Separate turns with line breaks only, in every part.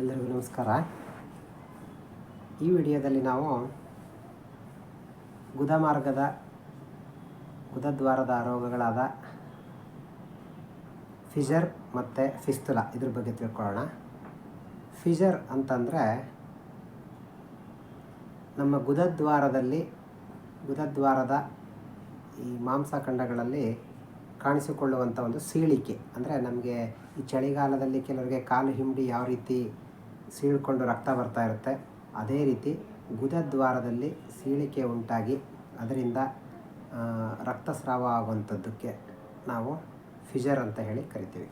ಎಲ್ಲರಿಗೂ ನಮಸ್ಕಾರ. ಈ ವಿಡಿಯೋದಲ್ಲಿ ನಾವು ಗುದಮಾರ್ಗದ ಗುದದ್ವಾರದ ರೋಗಗಳಾದ ಫಿಜರ್ ಮತ್ತು ಫಿಸ್ತುಲ ಇದ್ರ ಬಗ್ಗೆ ತಿಳ್ಕೊಳ್ಳೋಣ. ಫಿಜರ್ ಅಂತಂದರೆ ನಮ್ಮ ಗುದದ್ವಾರದಲ್ಲಿ ಗುದದ್ವಾರದ ಈ ಮಾಂಸಖಂಡಗಳಲ್ಲಿ ಕಾಣಿಸಿಕೊಳ್ಳುವಂಥ ಒಂದು ಸೀಳಿಕೆ. ಅಂದರೆ ನಮಗೆ ಈ ಚಳಿಗಾಲದಲ್ಲಿ ಕೆಲವರಿಗೆ ಕಾಲು ಹಿಂಡಿ ಯಾವ ರೀತಿ ಸೀಳ್ಕೊಂಡು ರಕ್ತ ಬರ್ತಾ ಇರುತ್ತೆ. ಅದೇ ರೀತಿ ಗುದದ್ವಾರದಲ್ಲಿ ಸೀಳಿಕೆ ಉಂಟಾಗಿ ಅದರಿಂದ ರಕ್ತಸ್ರಾವ ಆಗುವಂಥದ್ದಕ್ಕೆ ನಾವು ಫಿಜರ್ ಅಂತ ಹೇಳಿ ಕರಿತೀವಿ.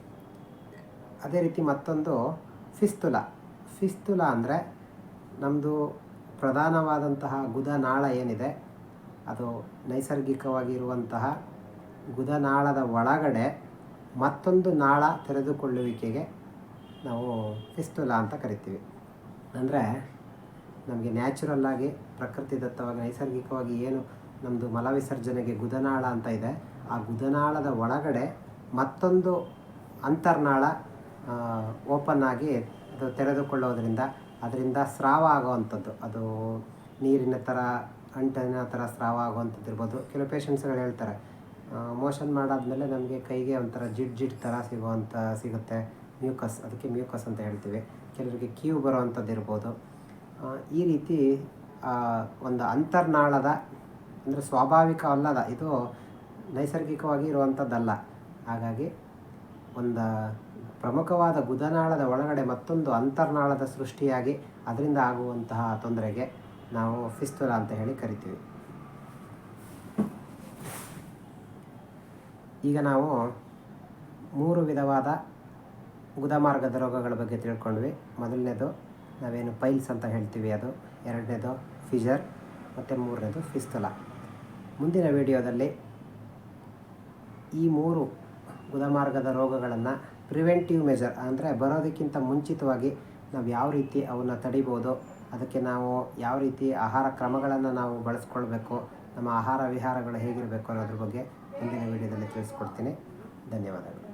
ಅದೇ ರೀತಿ ಮತ್ತೊಂದು ಫಿಸ್ತುಲ. ಫಿಸ್ತುಲ ಅಂದರೆ ನಮ್ಮದು ಪ್ರಧಾನವಾದಂತಹ ಗುದನಾಳ ಏನಿದೆ, ಅದು ನೈಸರ್ಗಿಕವಾಗಿರುವಂತಹ ಗುದನಾಳದ ಒಳಗಡೆ ಮತ್ತೊಂದು ನಾಳ ತೆರೆದುಕೊಳ್ಳುವಿಕೆಗೆ ನಾವು ಫಿಸ್ಟುಲಾ ಅಂತ ಕರಿತೀವಿ. ಅಂದರೆ ನಮಗೆ ನ್ಯಾಚುರಲ್ಲಾಗಿ ಪ್ರಕೃತಿದತ್ತವಾಗಿ ನೈಸರ್ಗಿಕವಾಗಿ ಏನು ನಮ್ಮದು ಮಲ ವಿಸರ್ಜನೆಗೆ ಗುದನಾಳ ಅಂತ ಇದೆ, ಆ ಗುದನಾಳದ ಒಳಗಡೆ ಮತ್ತೊಂದು ಅಂತರ್ನಾಳ ಓಪನ್ ಆಗಿ ಅದು ತೆರೆದುಕೊಳ್ಳೋದ್ರಿಂದ ಅದರಿಂದ ಸ್ರಾವ ಆಗುವಂಥದ್ದು. ಅದು ನೀರಿನ ಥರ ಅಂಟಿನ ಥರ ಸ್ರಾವ ಆಗುವಂಥದ್ದು ಇರ್ಬೋದು. ಕೆಲವು ಪೇಷಂಟ್ಸ್ಗಳು ಹೇಳ್ತಾರೆ ಮೋಷನ್ ಮಾಡಾದ್ಮೇಲೆ ನಮಗೆ ಕೈಗೆ ಒಂಥರ ಜಿಡ್ ಜಿಡ್ ಥರ ಸಿಗುವಂಥ, ಸಿಗುತ್ತೆ. ಮ್ಯೂಕಸ್, ಅದಕ್ಕೆ ಮ್ಯೂಕಸ್ ಅಂತ ಹೇಳ್ತೀವಿ. ಕೆಲವರಿಗೆ ಕ್ಯೂ ಬರುವಂಥದ್ದು ಇರ್ಬೋದು. ಈ ರೀತಿ ಒಂದು ಅಂತರ್ನಾಳದ, ಅಂದರೆ ಸ್ವಾಭಾವಿಕ ಅಲ್ಲದ ಇದು ನೈಸರ್ಗಿಕವಾಗಿ ಇರುವಂಥದ್ದಲ್ಲ. ಹಾಗಾಗಿ ಒಂದು ಪ್ರಮುಖವಾದ ಗುದನಾಳದ ಒಳಗಡೆ ಮತ್ತೊಂದು ಅಂತರ್ನಾಳದ ಸೃಷ್ಟಿಯಾಗಿ ಅದರಿಂದ ಆಗುವಂತಹ ತೊಂದರೆಗೆ ನಾವು ಫಿಸ್ತುಲ ಅಂತ ಹೇಳಿ ಕರಿತೀವಿ. ಈಗ ನಾವು ಮೂರು ವಿಧವಾದ ಗುದಮಾರ್ಗದ ರೋಗಗಳ ಬಗ್ಗೆ ತಿಳ್ಕೊಂಡ್ವಿ. ಮೊದಲನೇದು, ನಾವೇನು ಪೈಲ್ಸ್ ಅಂತ ಹೇಳ್ತೀವಿ ಅದು. ಎರಡನೇದು, ಫಿಜರ್, ಮತ್ತು ಮೂರನೇದು, ಫಿಸ್ತುಲ. ಮುಂದಿನ ವಿಡಿಯೋದಲ್ಲಿ ಈ ಮೂರು ಗುದಮಾರ್ಗದ ರೋಗಗಳನ್ನು ಪ್ರಿವೆಂಟಿವ್ ಮೆಜರ್ ಅಂದರೆ ಬರೋದಕ್ಕಿಂತ ಮುಂಚಿತವಾಗಿ ನಾವು ಯಾವ ರೀತಿ ಅವನ್ನ ತಡಿಬೋದು, ಅದಕ್ಕೆ ನಾವು ಯಾವ ರೀತಿ ಆಹಾರ ಕ್ರಮಗಳನ್ನು ನಾವು ಬಳಸ್ಕೊಳ್ಬೇಕು, ನಮ್ಮ ಆಹಾರ ವಿಹಾರಗಳು ಹೇಗಿರಬೇಕು ಅನ್ನೋದ್ರ ಬಗ್ಗೆ ಮುಂದಿನ ವಿಡಿಯೋದಲ್ಲಿ ತಿಳಿಸ್ಕೊಡ್ತೀನಿ. ಧನ್ಯವಾದಗಳು.